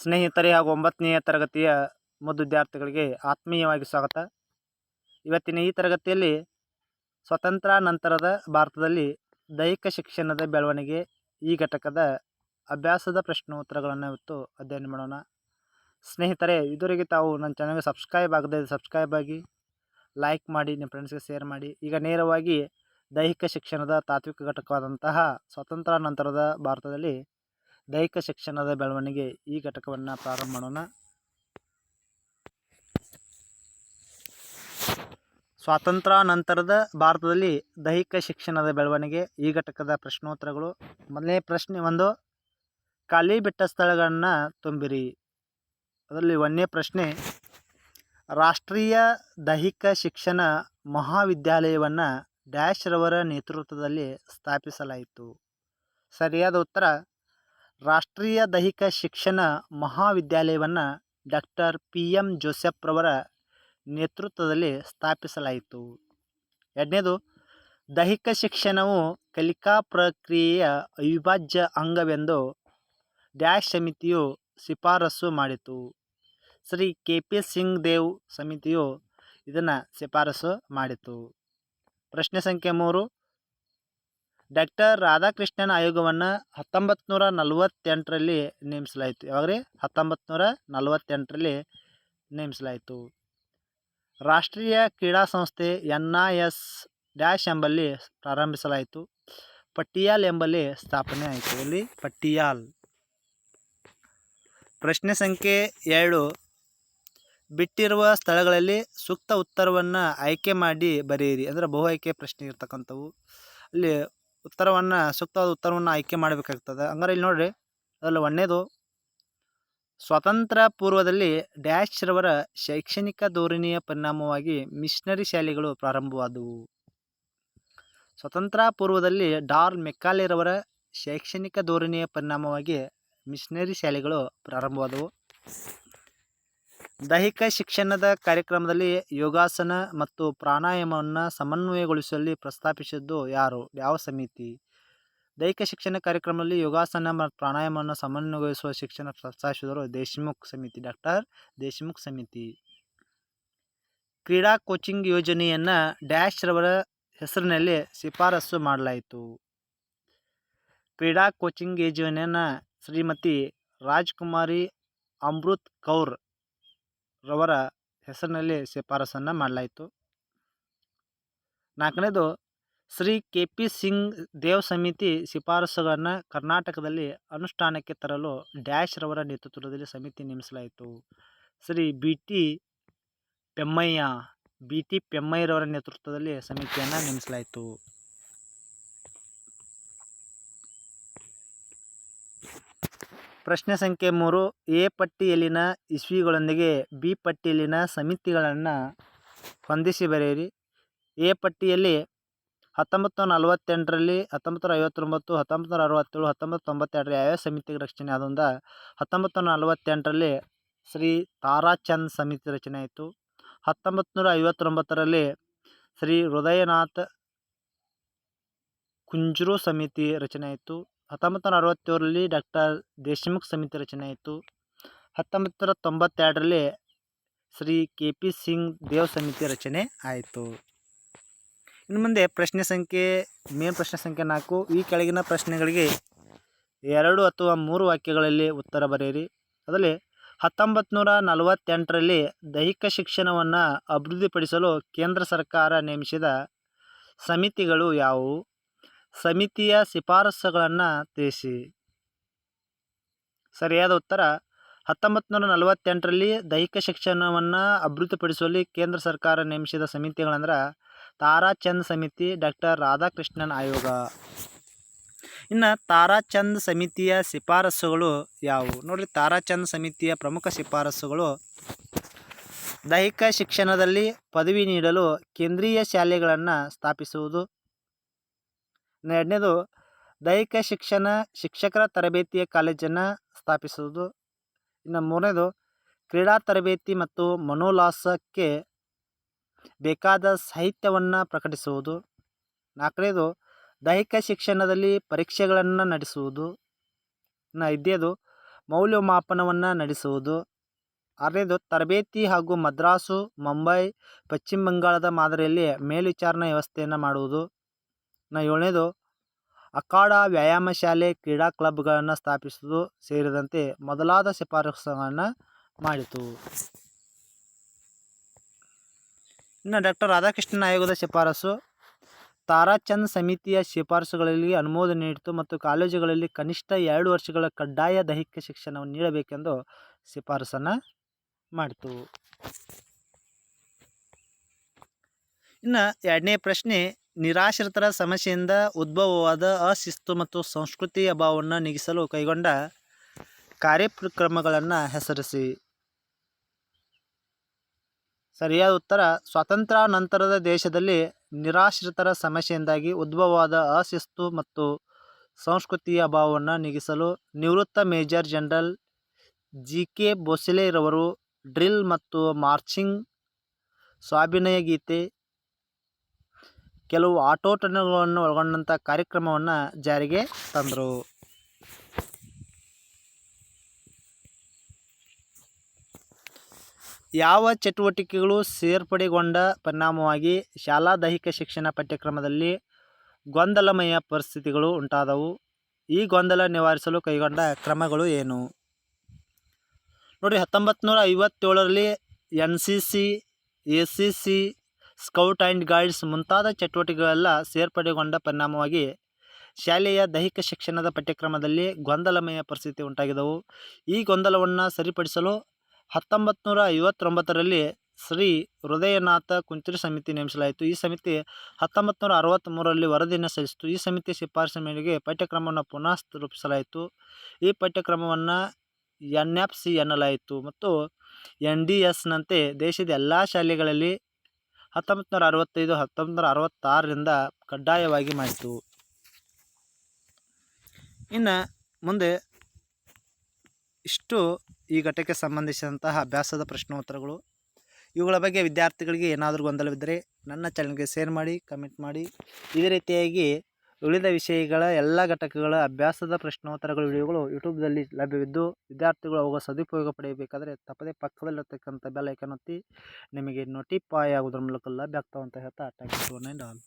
ಸ್ನೇಹಿತರೆ ಹಾಗೂ ಒಂಬತ್ತನೆಯ ತರಗತಿಯ ಮದ್ದು ವಿದ್ಯಾರ್ಥಿಗಳಿಗೆ ಆತ್ಮೀಯವಾಗಿ ಸ್ವಾಗತ. ಇವತ್ತಿನ ಈ ತರಗತಿಯಲ್ಲಿ ಸ್ವತಂತ್ರ ನಂತರದ ಭಾರತದಲ್ಲಿ ದೈಹಿಕ ಶಿಕ್ಷಣದ ಬೆಳವಣಿಗೆ, ಈ ಘಟಕದ ಅಭ್ಯಾಸದ ಪ್ರಶ್ನೋತ್ತರಗಳನ್ನು ಇವತ್ತು ಅಧ್ಯಯನ ಮಾಡೋಣ. ಸ್ನೇಹಿತರೆ, ಇದುವರೆಗೆ ತಾವು ನನ್ನ ಚಾನಲ್ಗೆ ಸಬ್ಸ್ಕ್ರೈಬ್ ಆಗದೆ ಸಬ್ಸ್ಕ್ರೈಬ್ ಆಗಿ, ಲೈಕ್ ಮಾಡಿ, ನಿಮ್ಮ ಫ್ರೆಂಡ್ಸ್ಗೆ ಶೇರ್ ಮಾಡಿ, ಈಗ ನೇರವಾಗಿ ದೈಹಿಕ ಶಿಕ್ಷಣದ ತಾತ್ವಿಕ ಘಟಕವಾದಂತಹ ಸ್ವತಂತ್ರ ನಂತರದ ಭಾರತದಲ್ಲಿ ದೈಹಿಕ ಶಿಕ್ಷಣದ ಬೆಳವಣಿಗೆ ಈ ಘಟಕವನ್ನು ಪ್ರಾರಂಭ ಮಾಡೋಣ. ಸ್ವಾತಂತ್ರ್ಯ ನಂತರದ ಭಾರತದಲ್ಲಿ ದೈಹಿಕ ಶಿಕ್ಷಣದ ಬೆಳವಣಿಗೆ ಈ ಘಟಕದ ಪ್ರಶ್ನೋತ್ತರಗಳು. ಮೊದಲನೇ ಪ್ರಶ್ನೆ ಒಂದು, ಖಾಲಿ ಬಿಟ್ಟ ಸ್ಥಳಗಳನ್ನು ತುಂಬಿರಿ. ಅದರಲ್ಲಿ ಒಂದನೇ ಪ್ರಶ್ನೆ, ರಾಷ್ಟ್ರೀಯ ದೈಹಿಕ ಶಿಕ್ಷಣ ಮಹಾವಿದ್ಯಾಲಯವನ್ನು ಡ್ಯಾಶ್ ರವರ ನೇತೃತ್ವದಲ್ಲಿ ಸ್ಥಾಪಿಸಲಾಯಿತು. ಸರಿಯಾದ ಉತ್ತರ ರಾಷ್ಟ್ರೀಯ ದೈಹಿಕ ಶಿಕ್ಷಣ ಮಹಾವಿದ್ಯಾಲಯವನ್ನು ಡಾಕ್ಟರ್ ಪಿ ಎಂ ಜೋಸೆಫ್ರವರ ನೇತೃತ್ವದಲ್ಲಿ ಸ್ಥಾಪಿಸಲಾಯಿತು. ಎರಡನೇದು, ದೈಹಿಕ ಶಿಕ್ಷಣವು ಕಲಿಕಾ ಪ್ರಕ್ರಿಯೆಯ ಅವಿಭಾಜ್ಯ ಅಂಗವೆಂದು ಡ್ಯಾಶ್ ಸಮಿತಿಯು ಶಿಫಾರಸು ಮಾಡಿತು. ಶ್ರೀ ಕೆ ಪಿ ಸಿಂಗ್ ದೇವ್ ಸಮಿತಿಯು ಇದನ್ನು ಶಿಫಾರಸು ಮಾಡಿತು. ಪ್ರಶ್ನೆ ಸಂಖ್ಯೆ ಮೂರು ಡಾಕ್ಟರ್ ರಾಧಾಕೃಷ್ಣನ್ ಆಯೋಗವನ್ನು ಹತ್ತೊಂಬತ್ತು ನೂರ ನಲವತ್ತೆಂಟರಲ್ಲಿ ನೇಮಿಸಲಾಯಿತು. ಯಾವಾಗ್ರಿ? ರೀ ನಲವತ್ತೆಂಟರಲ್ಲಿ ನೇಮಿಸಲಾಯಿತು. ರಾಷ್ಟ್ರೀಯ ಕ್ರೀಡಾ ಸಂಸ್ಥೆ ಎನ್ ಐ ಎಸ್ ಡ್ಯಾಶ್ ಎಂಬಲ್ಲಿ ಪ್ರಾರಂಭಿಸಲಾಯಿತು. ಪಟ್ಟಿಯಾಲ್ ಎಂಬಲ್ಲಿ ಸ್ಥಾಪನೆ ಆಯಿತು. ಇಲ್ಲಿ ಪಟ್ಟಿಯಾಲ್. ಪ್ರಶ್ನೆ ಸಂಖ್ಯೆ ಎರಡು. ಬಿಟ್ಟಿರುವ ಸ್ಥಳಗಳಲ್ಲಿ ಸೂಕ್ತ ಉತ್ತರವನ್ನು ಆಯ್ಕೆ ಮಾಡಿ ಬರೆಯಿರಿ. ಅಂದರೆ ಬಹು ಆಯ್ಕೆ ಪ್ರಶ್ನೆ ಇರ್ತಕ್ಕಂಥವು. ಅಲ್ಲಿ ಉತ್ತರವನ್ನು, ಸೂಕ್ತವಾದ ಉತ್ತರವನ್ನು ಆಯ್ಕೆ ಮಾಡಬೇಕಾಗ್ತದೆ. ಹಂಗಾರೆ ಇಲ್ಲಿ ನೋಡಿರಿ, ಅದರಲ್ಲಿ ಒಂದನೇದು ಸ್ವಾತಂತ್ರ್ಯ ಪೂರ್ವದಲ್ಲಿ ಡ್ಯಾಶ್ ರವರ ಶೈಕ್ಷಣಿಕ ಧೋರಣೆಯ ಪರಿಣಾಮವಾಗಿ ಮಿಷನರಿ ಶಾಲೆಗಳು ಪ್ರಾರಂಭವಾದವು. ಸ್ವತಂತ್ರ ಪೂರ್ವದಲ್ಲಿ ಡಾರ್ ಮೆಕ್ಕಾಲೆರವರ ಶೈಕ್ಷಣಿಕ ಧೋರಣೆಯ ಪರಿಣಾಮವಾಗಿ ಮಿಷನರಿ ಶಾಲೆಗಳು ಪ್ರಾರಂಭವಾದವು. ದೈಹಿಕ ಶಿಕ್ಷಣದ ಕಾರ್ಯಕ್ರಮದಲ್ಲಿ ಯೋಗಾಸನ ಮತ್ತು ಪ್ರಾಣಾಯಾಮವನ್ನು ಸಮನ್ವಯಗೊಳಿಸುವಲ್ಲಿ ಪ್ರಸ್ತಾಪಿಸಿದ್ದು ಯಾರು? ಯಾವ ಸಮಿತಿ? ದೈಹಿಕ ಶಿಕ್ಷಣ ಕಾರ್ಯಕ್ರಮದಲ್ಲಿ ಯೋಗಾಸನ ಮತ್ತು ಪ್ರಾಣಾಯಾಮವನ್ನು ಸಮನ್ವಯಗೊಳಿಸುವ ಶಿಕ್ಷಣ ಪ್ರಸ್ತಾಪಿಸಿದರು ದೇಶಮುಖ್ ಸಮಿತಿ. ಡಾಕ್ಟರ್ ದೇಶಮುಖ್ ಸಮಿತಿ. ಕ್ರೀಡಾ ಕೋಚಿಂಗ್ ಯೋಜನೆಯನ್ನು ಡ್ಯಾಶ್ ರವರ ಹೆಸರಿನಲ್ಲಿ ಶಿಫಾರಸು ಮಾಡಲಾಯಿತು. ಕ್ರೀಡಾ ಕೋಚಿಂಗ್ ಯೋಜನೆಯನ್ನು ಶ್ರೀಮತಿ ರಾಜ್ಕುಮಾರಿ ಅಮೃತ್ ಕೌರ್ ರವರ ಹೆಸರಿನಲ್ಲಿ ಶಿಫಾರಸನ್ನು ಮಾಡಲಾಯಿತು. ನಾಲ್ಕನೇದು, ಶ್ರೀ ಕೆ ಪಿ ಸಿಂಗ್ ದೇವ್ ಸಮಿತಿ ಶಿಫಾರಸುಗಳನ್ನು ಕರ್ನಾಟಕದಲ್ಲಿ ಅನುಷ್ಠಾನಕ್ಕೆ ತರಲು ಡ್ಯಾಶ್ ರವರ ನೇತೃತ್ವದಲ್ಲಿ ಸಮಿತಿ ನೇಮಿಸಲಾಯಿತು. Shri B T Pemmaiah, B T ಪೆಮ್ಮಯ್ಯರವರ ನೇತೃತ್ವದಲ್ಲಿ ಸಮಿತಿಯನ್ನು ನೇಮಿಸಲಾಯಿತು. ಪ್ರಶ್ನೆ ಸಂಖ್ಯೆ ಮೂರು, ಎ ಪಟ್ಟಿಯಲ್ಲಿನ ಇಸ್ವಿಗಳೊಂದಿಗೆ ಬಿ ಪಟ್ಟಿಯಲ್ಲಿನ ಸಮಿತಿಗಳನ್ನು ಹೊಂದಿಸಿ ಬರೆಯಿರಿ. ಎ ಪಟ್ಟಿಯಲ್ಲಿ ಹತ್ತೊಂಬತ್ತು ನೂರ ನಲವತ್ತೆಂಟರಲ್ಲಿ ಹತ್ತೊಂಬತ್ತು ನೂರ ಐವತ್ತೊಂಬತ್ತು ಹತ್ತೊಂಬತ್ತು ನೂರ ಅರವತ್ತೇಳು ಹತ್ತೊಂಬತ್ತು ತೊಂಬತ್ತೆರಡರ ಯಾವ್ಯಾವ ಸಮಿತಿ ರಚನೆ ಆದೊಂದ ಹತ್ತೊಂಬತ್ತು ನೂರ ನಲವತ್ತೆಂಟರಲ್ಲಿ ಶ್ರೀ ತಾರಾಚಂದ್ ಸಮಿತಿ ರಚನೆ ಆಯಿತು. ಹತ್ತೊಂಬತ್ತು ನೂರ ಐವತ್ತೊಂಬತ್ತರಲ್ಲಿ ಶ್ರೀ ಹೃದಯನಾಥ್ ಕುಂಜ್ರು ಸಮಿತಿ ರಚನೆ ಆಯಿತು. ಹತ್ತೊಂಬತ್ತು ನೂರ ಅರವತ್ತೇಳರಲ್ಲಿ ಡಾಕ್ಟರ್ ದೇಶಮುಖ್ ಸಮಿತಿ ರಚನೆ ಆಯಿತು. ಹತ್ತೊಂಬತ್ತು ನೂರ ತೊಂಬತ್ತೆರಡರಲ್ಲಿ ಶ್ರೀ ಕೆ ಪಿ ಸಿಂಗ್ ದೇವ್ ಸಮಿತಿ ರಚನೆ ಆಯಿತು. ಇನ್ನು ಮುಂದೆ ಪ್ರಶ್ನೆ ಸಂಖ್ಯೆ, ಮೇನ್ ಪ್ರಶ್ನೆ ಸಂಖ್ಯೆ ನಾಲ್ಕು. ಈ ಕೆಳಗಿನ ಪ್ರಶ್ನೆಗಳಿಗೆ ಎರಡು ಅಥವಾ ಮೂರು ವಾಕ್ಯಗಳಲ್ಲಿ ಉತ್ತರ ಬರೆಯಿರಿ. ಅದರಲ್ಲಿ ಹತ್ತೊಂಬತ್ತು ನೂರ ನಲವತ್ತೆಂಟರಲ್ಲಿ ದೈಹಿಕ ಶಿಕ್ಷಣವನ್ನು ಅಭಿವೃದ್ಧಿಪಡಿಸಲು ಕೇಂದ್ರ ಸರ್ಕಾರ ನೇಮಿಸಿದ ಸಮಿತಿಗಳು ಯಾವುವು? ಸಮಿತಿಯ ಶಿಫಾರಸುಗಳನ್ನು ತಿಳಿಸಿ. ಸರಿಯಾದ ಉತ್ತರ ಹತ್ತೊಂಬತ್ತು ನೂರ ನಲವತ್ತೆಂಟರಲ್ಲಿ ದೈಹಿಕ ಶಿಕ್ಷಣವನ್ನು ಅಭಿವೃದ್ಧಿಪಡಿಸುವಲ್ಲಿ ಕೇಂದ್ರ ಸರ್ಕಾರ ನೇಮಿಸಿದ ಸಮಿತಿಗಳಂದ್ರೆ ತಾರಾಚಂದ್ ಸಮಿತಿ ಡಾಕ್ಟರ್ ರಾಧಾಕೃಷ್ಣನ್ ಆಯೋಗ. ಇನ್ನು ತಾರಾಚಂದ್ ಸಮಿತಿಯ ಶಿಫಾರಸುಗಳು ಯಾವುವು ನೋಡಿರಿ ತಾರಾಚಂದ್ ಸಮಿತಿಯ ಪ್ರಮುಖ ಶಿಫಾರಸುಗಳು ದೈಹಿಕ ಶಿಕ್ಷಣದಲ್ಲಿ ಪದವಿ ನೀಡಲು ಕೇಂದ್ರೀಯ ಶಾಲೆಗಳನ್ನು ಸ್ಥಾಪಿಸುವುದು ಎರಡನೇದು ದೈಹಿಕ ಶಿಕ್ಷಣ, ಶಿಕ್ಷಕರ ತರಬೇತಿಯ ಕಾಲೇಜನ್ನು ಸ್ಥಾಪಿಸುವುದು. ಇನ್ನು ಮೂರನೇದು ಕ್ರೀಡಾ ತರಬೇತಿ ಮತ್ತು ಮನೋಲ್ಲಾಸಕ್ಕೆ ಬೇಕಾದ ಸಾಹಿತ್ಯವನ್ನು ಪ್ರಕಟಿಸುವುದು. ನಾಲ್ಕನೇದು ದೈಹಿಕ ಶಿಕ್ಷಣದಲ್ಲಿ ಪರೀಕ್ಷೆಗಳನ್ನು ನಡೆಸುವುದು. ಇನ್ನು ಐದನೇದು ಮೌಲ್ಯಮಾಪನವನ್ನು ನಡೆಸುವುದು. ಆರನೇದು ತರಬೇತಿ ಹಾಗೂ ಮದ್ರಾಸು, ಮುಂಬೈ, ಪಶ್ಚಿಮ ಬಂಗಾಳದ ಮಾದರಿಯಲ್ಲಿ ಮೇಲ್ವಿಚಾರಣಾ ವ್ಯವಸ್ಥೆಯನ್ನು ಮಾಡುವುದು. ಇನ್ನು ಏಳನೇದು, ಅಖಾಡ ವ್ಯಾಯಾಮ ಶಾಲೆ ಕ್ರೀಡಾ ಕ್ಲಬ್ಗಳನ್ನು ಸ್ಥಾಪಿಸುವುದು ಸೇರಿದಂತೆ ಮೊದಲಾದ ಶಿಫಾರಸುಗಳನ್ನು ಮಾಡಿತು. ಇನ್ನು ಡಾಕ್ಟರ್ ರಾಧಾಕೃಷ್ಣನ್ ಆಯೋಗದ ಶಿಫಾರಸು, ತಾರಾಚಂದ್ ಸಮಿತಿಯ ಶಿಫಾರಸುಗಳಲ್ಲಿ ಅನುಮೋದನೆ ನೀಡಿತು ಮತ್ತು ಕಾಲೇಜುಗಳಲ್ಲಿ ಕನಿಷ್ಠ ಎರಡು ವರ್ಷಗಳ ಕಡ್ಡಾಯ ದೈಹಿಕ ಶಿಕ್ಷಣವನ್ನು ನೀಡಬೇಕೆಂದು ಶಿಫಾರಸನ್ನು ಮಾಡಿತು. ಇನ್ನು ಎರಡನೇ ಪ್ರಶ್ನೆ ನಿರಾಶ್ರಿತರ ಸಮಸ್ಯೆಯಿಂದ ಉದ್ಭವವಾದ ಅಶಿಸ್ತು ಮತ್ತು ಸಂಸ್ಕೃತಿ ಅಭಾವವನ್ನು ನೀಗಿಸಲು ಕೈಗೊಂಡ ಕಾರ್ಯಕ್ರಮಗಳನ್ನು ಹೆಸರಿಸಿ. ಸರಿಯಾದ ಉತ್ತರ ಸ್ವಾತಂತ್ರ್ಯ ನಂತರದ ದೇಶದಲ್ಲಿ ನಿರಾಶ್ರಿತರ ಸಮಸ್ಯೆಯಿಂದಾಗಿ ಉದ್ಭವವಾದ ಅಶಿಸ್ತು ಮತ್ತು ಸಂಸ್ಕೃತಿಯ ಅಭಾವವನ್ನು ನೀಗಿಸಲು ನಿವೃತ್ತ ಮೇಜರ್ ಜನರಲ್ ಜಿ. ಕೆ. ಭೋಸಲೆರವರು ಡ್ರಿಲ್ ಮತ್ತು ಮಾರ್ಚಿಂಗ್ ಸ್ವಾಭಿನಯ ಗೀತೆ ಕೆಲವು ಆಟೋಟನಗಳನ್ನು ಒಳಗೊಂಡಂಥ ಕಾರ್ಯಕ್ರಮವನ್ನು ಜಾರಿಗೆ ತಂದರು. ಯಾವ ಚಟುವಟಿಕೆಗಳು ಸೇರ್ಪಡೆಗೊಂಡ ಪರಿಣಾಮವಾಗಿ ಶಾಲಾ ದೈಹಿಕ ಶಿಕ್ಷಣ ಪಠ್ಯಕ್ರಮದಲ್ಲಿ ಗೊಂದಲಮಯ ಪರಿಸ್ಥಿತಿಗಳು ಉಂಟಾದವು? ಈ ಗೊಂದಲ ನಿವಾರಿಸಲು ಕೈಗೊಂಡ ಕ್ರಮಗಳು ಏನು? ನೋಡಿ ಹತ್ತೊಂಬತ್ತು ನೂರ ಐವತ್ತೇಳರಲ್ಲಿ N C C, A C C scout and guides ಮುಂತಾದ ಚಟುವಟಿಕೆಗಳೆಲ್ಲ ಸೇರ್ಪಡೆಗೊಂಡ ಪರಿಣಾಮವಾಗಿ ಶಾಲೆಯ ದೈಹಿಕ ಶಿಕ್ಷಣದ ಪಠ್ಯಕ್ರಮದಲ್ಲಿ ಗೊಂದಲಮಯ ಪರಿಸ್ಥಿತಿ ಉಂಟಾಗಿದ್ದವು. ಈ ಗೊಂದಲವನ್ನು ಸರಿಪಡಿಸಲು ಹತ್ತೊಂಬತ್ತು ನೂರ ಐವತ್ತೊಂಬತ್ತರಲ್ಲಿ ಶ್ರೀ ಹೃದಯನಾಥ ಕುಂಚಿರಿ ಸಮಿತಿ ನೇಮಿಸಲಾಯಿತು. ಈ ಸಮಿತಿ ಹತ್ತೊಂಬತ್ತು ನೂರ ಅರವತ್ತ್ಮೂರರಲ್ಲಿ ವರದಿಯನ್ನು ಸಲ್ಲಿಸಿತು. ಈ ಸಮಿತಿ ಶಿಫಾರಸಿನ ಮೇರೆಗೆ ಪಠ್ಯಕ್ರಮವನ್ನು ಪುನಃ ರೂಪಿಸಲಾಯಿತು. ಈ ಪಠ್ಯಕ್ರಮವನ್ನು ಎನ್ ಎಫ್ ಸಿ ಎನ್ನಲಾಯಿತು ಮತ್ತು ಎನ್ ಡಿ ಎಸ್ನಂತೆ ದೇಶದ ಎಲ್ಲ ಶಾಲೆಗಳಲ್ಲಿ ಹತ್ತೊಂಬತ್ತು ನೂರ ಅರವತ್ತೈದು ಹತ್ತೊಂಬತ್ತು ನೂರ ಅರವತ್ತಾರರಿಂದ ಕಡ್ಡಾಯವಾಗಿ ಮಾಡಿತು. ಇನ್ನು ಮುಂದೆ ಇಷ್ಟು ಈ ಘಟಕ್ಕೆ ಸಂಬಂಧಿಸಿದಂತಹ ಅಭ್ಯಾಸದ ಪ್ರಶ್ನೋತ್ತರಗಳು. ಇವುಗಳ ಬಗ್ಗೆ ವಿದ್ಯಾರ್ಥಿಗಳಿಗೆ ಏನಾದರೂ ಗೊಂದಲವಿದ್ದರೆ ನನ್ನ ಚಾನಲ್ಗೆ ಶೇರ್ ಮಾಡಿ ಕಮೆಂಟ್ ಮಾಡಿ. ಇದೇ ರೀತಿಯಾಗಿ ಉಳಿದ ವಿಷಯಗಳ ಎಲ್ಲ ಘಟಕಗಳ ಅಭ್ಯಾಸದ ಪ್ರಶ್ನೋತ್ತರಗಳ ವಿಡಿಯೋಗಳು ಯೂಟ್ಯೂಬ್ದಲ್ಲಿ ಲಭ್ಯವಿದ್ದು, ವಿದ್ಯಾರ್ಥಿಗಳು ಅವುಗಳ ಸದುಪಯೋಗ ಪಡೆಯಬೇಕಾದರೆ ತಪ್ಪದೇ ಪಕ್ಕದಲ್ಲಿರ್ತಕ್ಕಂಥ ಬೆಲ್ ಐಕನ್ ಒತ್ತಿ ನಿಮಗೆ ನೋಟಿಫೈ ಆಗೋದ್ರ ಮೂಲಕ ಲಭ್ಯ ಆಗ್ತಾವಂತ ಹೇಳ್ತಾ ಟ್ಯಾಂಕ್ ಯು ಆಲ್